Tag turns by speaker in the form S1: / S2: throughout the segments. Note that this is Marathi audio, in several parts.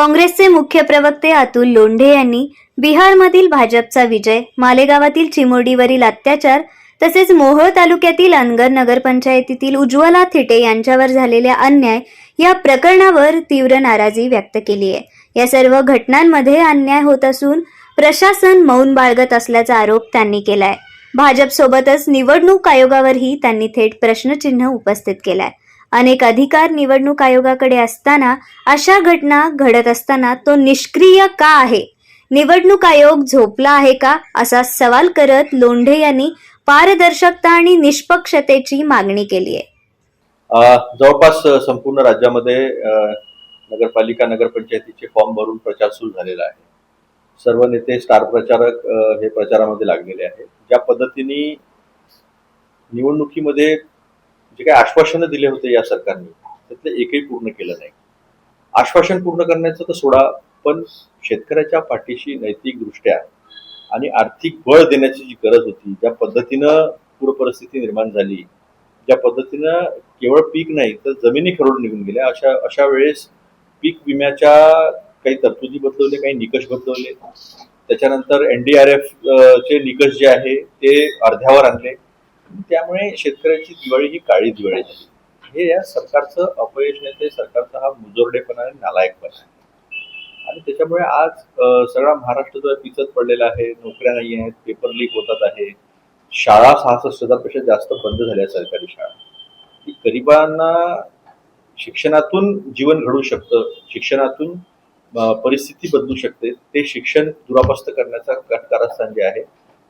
S1: काँग्रेसचे मुख्य प्रवक्ते अतुल लोंढे यांनी बिहारमधील भाजपचा विजय मालेगावातील चिमोडीवरील अत्याचार तसेच मोहोळ तालुक्यातील अनगर नगरपंचायतीतील उज्ज्वला थिटे यांच्यावर झालेल्या अन्याय या प्रकरणावर तीव्र नाराजी व्यक्त केली आहे. या सर्व घटनांमध्ये अन्याय होत असून प्रशासन मौन बाळगत असल्याचा आरोप त्यांनी केलाय. भाजपसोबतच निवडणूक आयोगावरही त्यांनी थेट प्रश्नचिन्ह उपस्थित केलाय. अनेक अधिकार निवडणूक आयोगाकडे असताना अशा घटना घडत असताना तो निष्क्रिय का आहे? निवडणूक आयोग झोपला आहे का? असा सवाल करत लोंढे यांनी पारदर्शकता आणि निष्पक्षतेची मागणी केली आहे.
S2: जवळपास संपूर्ण राज्यामध्ये नगरपालिका नगरपंचायतीचे फॉर्म भरून प्रचार सुरू झालेला आहे. सर्व नेते स्टार प्रचारक हे प्रचारामध्ये लागलेले आहेत. ज्या पद्धतीने निवडणुकीमध्ये जे काही आश्वासनं दिले होते या सरकारने त्यातलं एकही पूर्ण केलं नाही. आश्वासन पूर्ण करण्याचं तर सोडा पण शेतकऱ्याच्या पाठीशी नैतिकदृष्ट्या आणि आर्थिक बळ देण्याची जी गरज होती ज्या पद्धतीनं पूरपरिस्थिती निर्माण झाली ज्या पद्धतीनं केवळ पीक नाही तर जमिनी खरडून निघून गेल्या. अशा अशा वेळेस पीक विम्याच्या काही तरतुदी बदलवले काही निकष बदलवले. त्याच्यानंतर एन डी आर एफ चे निकष जे आहे ते अर्ध्यावर आणले. त्यामुळे शेतकऱ्याची दिवाळी ही काळी दिवाळी झाली. हे या सरकारचं अपयश नाही ते सरकारचा हा मुजोरडेपणा आणि नालायकपणा आहे. आणि त्याच्यामुळे आज सगळा महाराष्ट्र जो पिचत पडलेला आहे नोकऱ्या नाही आहेत पेपर लीक होतात आहे. शाळा सहासष्ट हजारपेक्षा जास्त बंद झाल्या सरकारी शाळा. की गरिबांना शिक्षणातून जीवन घडू शकतं शिक्षणातून परिस्थिती बदलू शकते ते शिक्षण दुरापस्त करण्याचा कटकारस्थान जे आहे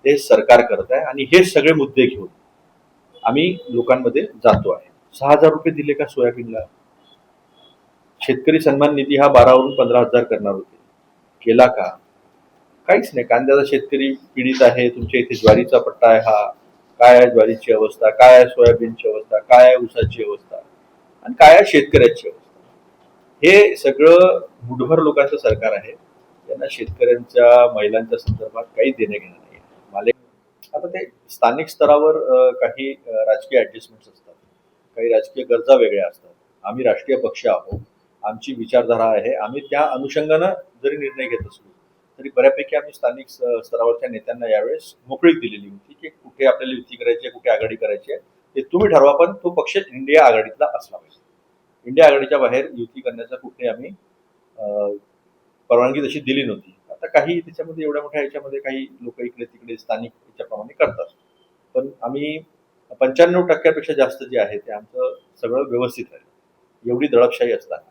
S2: ते सरकार करत आहे. आणि हे सगळे मुद्दे घेऊन आम्ही लोकांमध्ये जातो आहे. सहा हजार रुपये दिले का सोयाबीनला? शेतकरी सन्मान निधी हा बारावरून पंधरा हजार करणार होते. केला का? काहीच नाही. कांद्याचा शेतकरी पीडित आहे. तुमच्या इथे ज्वारीचा पट्टा आहे हा. काय आहे ज्वारीची अवस्था? काय आहे सोयाबीनची अवस्था? काय आहे ऊसाची अवस्था? आणि काय आहे शेतकऱ्याची अवस्था? हे सगळं मुठभर लोकांचं सरकार आहे. त्यांना शेतकऱ्यांच्या महिलांच्या संदर्भात काही देणे घेणं नाही. आता ते स्थानिक स्तरावर काही राजकीय ऍडजस्टमेंट असतात. काही राजकीय गरजा वेगळ्या असतात. आम्ही राष्ट्रीय पक्ष आहोत. आमची विचारधारा आहे. आम्ही त्या अनुषंगानं जरी निर्णय घेत असलो तरी बऱ्यापैकी आम्ही स्थानिक स्तरावरच्या नेत्यांना यावेळेस मोकळीक दिलेली होती की कुठे आपल्याला युती करायची आहे कुठे आघाडी करायची आहे ते तुम्ही ठरवा पण तो पक्ष इंडिया आघाडीतला असला पाहिजे. इंडिया आघाडीच्या बाहेर युती करण्याचा कुठे आम्ही परवानगी तशी दिली नव्हती. काही त्याच्यामध्ये एवढ्या मोठ्या याच्यामध्ये काही लोक इकडे तिकडे स्थानिक याच्याप्रमाणे करतात. पण आम्ही पंच्याण्णव टक्क्यापेक्षा जास्त जे आहे ते आमचं सगळं व्यवस्थित राहिलं. एवढी दडपशाही असताना.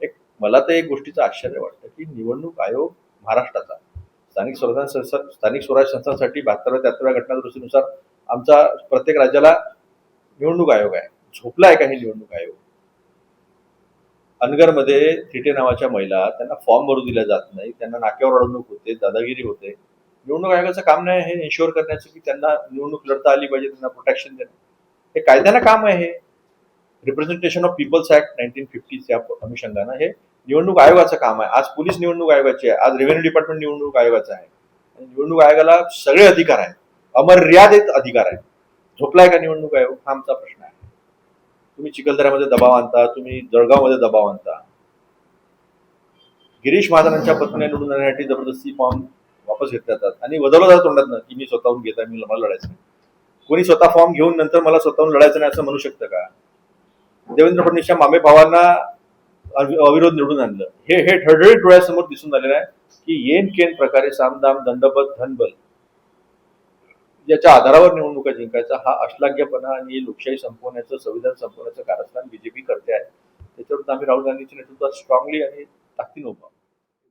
S2: एक मला तर एक गोष्टीचं आश्चर्य वाटतं की निवडणूक आयोग महाराष्ट्राचा स्थानिक स्वराज्य संस्था स्थानिक स्वराज्य संस्थांसाठी बहात्तराव्या त्याहत्तरव्या घटनादुरुस्तीनुसार आमचा प्रत्येक राज्याला निवडणूक आयोग आहे. झोपला आहे का हे निवडणूक आयोग? अनगरमध्ये थिटे नावाच्या महिला त्यांना फॉर्म भरू दिला जात नाही त्यांना नाक्यावर अडवणूक होते दादागिरी होते. निवडणूक आयोगाचं काम नाही हे इन्शुअर करण्याचं की त्यांना निवडणूक लढता आली पाहिजे त्यांना प्रोटेक्शन देणं. हे कायद्यानं काम आहे हे. Representation of people's act nineteen फिफ्टीच्या अनुषंगानं हे निवडणूक आयोगाचं काम आहे. आज पोलीस निवडणूक आयोगाची आहे आज रेव्हेन्यू डिपार्टमेंट निवडणूक आयोगाचं आहे. आणि निवडणूक आयोगाला सगळे अधिकार आहेत. अमर्यादित अधिकार आहेत. झोपलाय का निवडणूक आयोग? हा आमचा प्रश्न तुम्ही चिखलदऱ्यामध्ये दबाव आणता तुम्ही जळगावमध्ये दबाव आणता. गिरीश महाजनांच्या पत्नीने निवडून आणण्यासाठी जबरदस्ती फॉर्म वापस घेतले जातात. आणि वदवलं जातं तोंडात की मी स्वतःहून घेता मी मला लढायचं कोणी स्वतः फॉर्म घेऊन नंतर मला स्वतःहून लढायचं नाही असं म्हणू शकतं का? देवेंद्र फडणवीसच्या मामे भावांना अविरोध निवडून आणलं. हे हे ठळठळीत डोळ्यासमोर दिसून आलेलं आहे की येन केन प्रकारे सामदाम दंडबल धनबल याच्या आधारावर निवडणुका जिंकायचा हा अश्लाघ्यपणा आणि लोकशाही संपवण्याचं संविधान संपवण्याचं कारस्थान बीजेपी करते आहे. त्याच्यावर आम्ही राहुल गांधीच्या नेतृत्वात स्ट्रॉंगली आणि ताकदीनं उभा